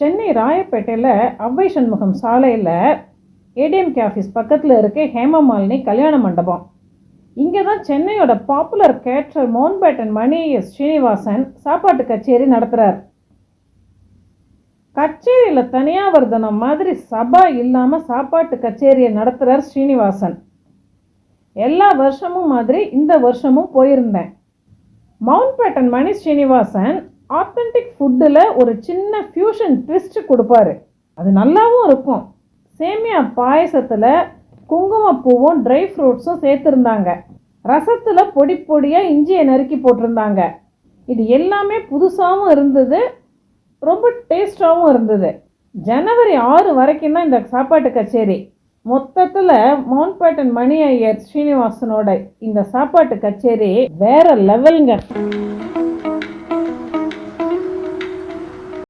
சென்னை ராயப்பேட்டையில் அவ்வை சண்முகம் சாலையில் ஏடிஎம்கே ஆஃபீஸ் பக்கத்தில் இருக்க ஹேமமாலினி கல்யாண மண்டபம். இங்கே தான் சென்னையோட பாப்புலர் கேட்டர் மோன்பேட்டன் மணி எஸ் ஸ்ரீனிவாசன் சாப்பாட்டு கச்சேரி நடத்துகிறார் கச்சேரியில் தனியாவர்தனம் மாதிரி சபா இல்லாமல் சாப்பாட்டு கச்சேரியை நடத்துகிறார் ஸ்ரீனிவாசன் எல்லா வருஷமும் மாதிரி இந்த வருஷமும் போயிருந்தேன். Mountbatten Mani Srinivasan authentic ஃபுட்டில் ஒரு சின்ன ஃபியூஷன் ட்விஸ்ட் கொடுப்பாரு. அது நல்லாவும் இருக்கும். சேமியா பாயசத்தில் குங்குமப்பூவும் ட்ரை ஃப்ரூட்ஸும் சேர்த்துருந்தாங்க. ரசத்தில் பொடி பொடியாக இஞ்சியை நறுக்கி போட்டிருந்தாங்க. இது எல்லாமே புதுசாகவும் இருந்தது. ரொம்ப டேஸ்டாகவும் இருந்தது. ஜனவரி ஆறு வரைக்கும் தான் இந்த சாப்பாட்டு கச்சேரி. மொத்தத்தில் மவுண்ட்பேட்டன் மணி ஐயர் ஸ்ரீனிவாசனோட இந்த சாப்பாட்டு கச்சேரி வேற லெவலுங்க